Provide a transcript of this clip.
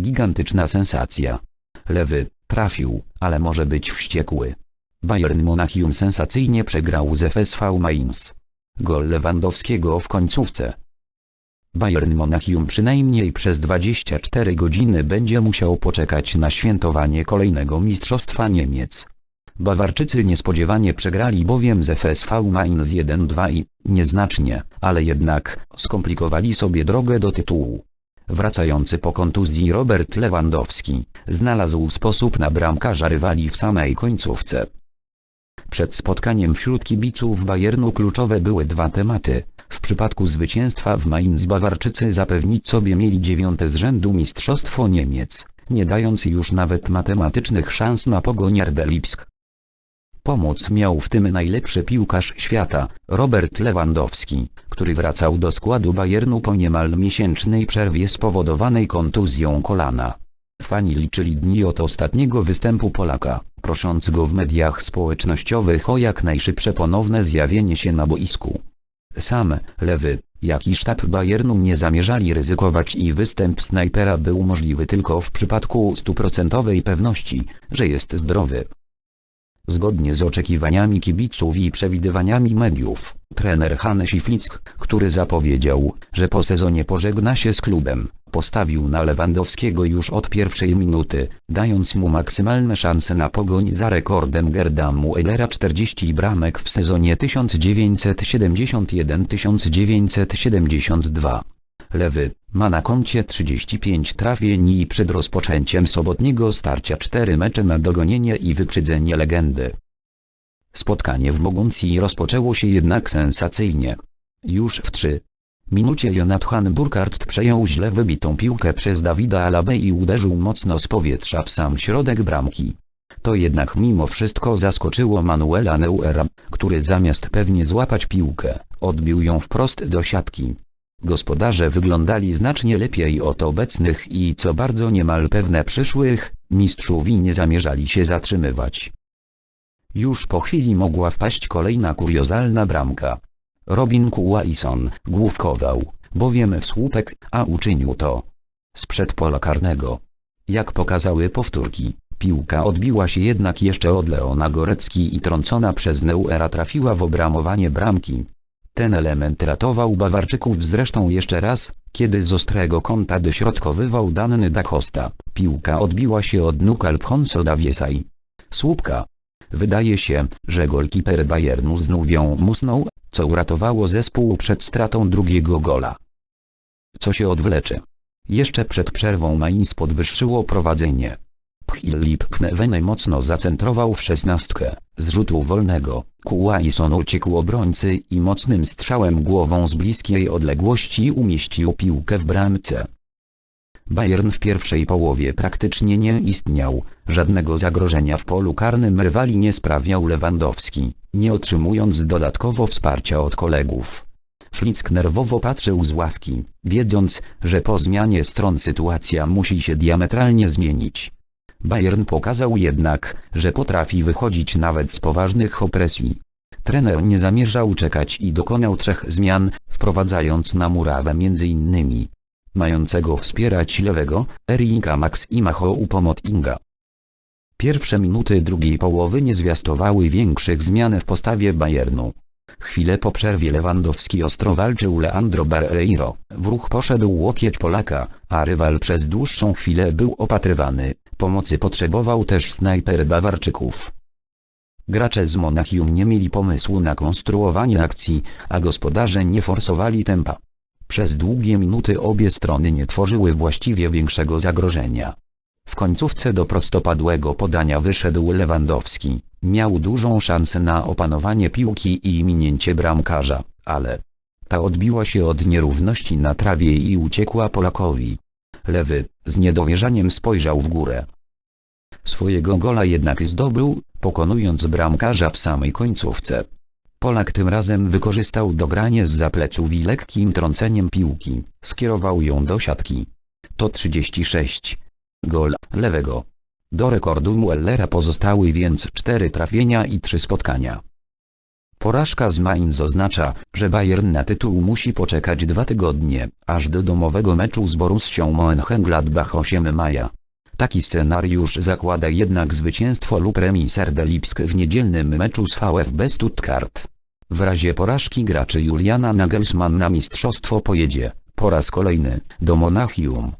Gigantyczna sensacja. Lewy, trafił, ale może być wściekły. Bayern Monachium sensacyjnie przegrał z FSV Mainz. Gol Lewandowskiego w końcówce. Bayern Monachium przynajmniej przez 24 godziny będzie musiał poczekać na świętowanie kolejnego Mistrzostwa Niemiec. Bawarczycy niespodziewanie przegrali bowiem z FSV Mainz 1-2 i, nieznacznie, ale jednak, skomplikowali sobie drogę do tytułu. Wracający po kontuzji Robert Lewandowski, znalazł sposób na bramkarza rywali w samej końcówce. Przed spotkaniem wśród kibiców Bayernu kluczowe były dwa tematy. W przypadku zwycięstwa w Mainz Bawarczycy zapewnić sobie mieli dziewiąte z rzędu Mistrzostwo Niemiec, nie dając już nawet matematycznych szans na pogoń RB Lipsk. Pomoc miał w tym najlepszy piłkarz świata, Robert Lewandowski, który wracał do składu Bayernu po niemal miesięcznej przerwie spowodowanej kontuzją kolana. Fani liczyli dni od ostatniego występu Polaka, prosząc go w mediach społecznościowych o jak najszybsze ponowne zjawienie się na boisku. Sam, Lewy, jak i sztab Bayernu nie zamierzali ryzykować i występ snajpera był możliwy tylko w przypadku stuprocentowej pewności, że jest zdrowy. Zgodnie z oczekiwaniami kibiców i przewidywaniami mediów, trener Hannes Flick, który zapowiedział, że po sezonie pożegna się z klubem, postawił na Lewandowskiego już od pierwszej minuty, dając mu maksymalne szanse na pogoń za rekordem Gerda Muellera 40 bramek w sezonie 1971-1972. Lewy, ma na koncie 35 trafień i przed rozpoczęciem sobotniego starcia 4 mecze na dogonienie i wyprzedzenie legendy. Spotkanie w Moguncji rozpoczęło się jednak sensacyjnie. Już w 3 minucie Jonathan Burkhardt przejął źle wybitą piłkę przez Dawida Alabę i uderzył mocno z powietrza w sam środek bramki. To jednak mimo wszystko zaskoczyło Manuela Neuera, który zamiast pewnie złapać piłkę, odbił ją wprost do siatki. Gospodarze wyglądali znacznie lepiej od obecnych i co bardzo niemal pewne przyszłych, mistrzów i nie zamierzali się zatrzymywać. Już po chwili mogła wpaść kolejna kuriozalna bramka. Robin Kuwaison główkował, bowiem w słupek, a uczynił to sprzed pola karnego. Jak pokazały powtórki, piłka odbiła się jednak jeszcze od Leona Gorecki i trącona przez Neuera trafiła w obramowanie bramki. Ten element ratował Bawarczyków zresztą jeszcze raz, kiedy z ostrego kąta dośrodkowywał Danny da Costa. Piłka odbiła się od nóg Alphonso Daviesaj. Słupka. Wydaje się, że golkiper Bayernu znów ją musnął, co uratowało zespół przed stratą drugiego gola. Co się odwlecze? Jeszcze przed przerwą Mainz podwyższyło prowadzenie. Philip Knewene mocno zacentrował w szesnastkę, z rzutu wolnego, Kuwaison uciekł obrońcy i mocnym strzałem głową z bliskiej odległości umieścił piłkę w bramce. Bayern w pierwszej połowie praktycznie nie istniał, żadnego zagrożenia w polu karnym rywali nie sprawiał Lewandowski, nie otrzymując dodatkowo wsparcia od kolegów. Flick nerwowo patrzył z ławki, wiedząc, że po zmianie stron sytuacja musi się diametralnie zmienić. Bayern pokazał jednak, że potrafi wychodzić nawet z poważnych opresji. Trener nie zamierzał czekać i dokonał trzech zmian, wprowadzając na murawę m.in. mającego wspierać lewego, Erika Max i Macho Upomotinga. Pierwsze minuty drugiej połowy nie zwiastowały większych zmian w postawie Bayernu. Chwilę po przerwie Lewandowski ostro walczył Leandro Barreiro, w ruch poszedł łokieć Polaka, a rywal przez dłuższą chwilę był opatrywany, pomocy potrzebował też snajper Bawarczyków. Gracze z Monachium nie mieli pomysłu na konstruowanie akcji, a gospodarze nie forsowali tempa. Przez długie minuty obie strony nie tworzyły właściwie większego zagrożenia. W końcówce do prostopadłego podania wyszedł Lewandowski, miał dużą szansę na opanowanie piłki i minięcie bramkarza, ale ta odbiła się od nierówności na trawie i uciekła Polakowi. Lewy, z niedowierzaniem spojrzał w górę. Swojego gola jednak zdobył, pokonując bramkarza w samej końcówce. Polak tym razem wykorzystał dogranie z zapleców i lekkim trąceniem piłki, skierował ją do siatki. To 36. Gol lewego. Do rekordu Muellera pozostały więc cztery trafienia i trzy spotkania. Porażka z Mainz oznacza, że Bayern na tytuł musi poczekać dwa tygodnie, aż do domowego meczu z Borussią Mönchengladbach 8 maja. Taki scenariusz zakłada jednak zwycięstwo lub remis RB Lipsk w niedzielnym meczu z VfB Stuttgart. W razie porażki graczy Juliana Nagelsmann na mistrzostwo pojedzie, po raz kolejny, do Monachium.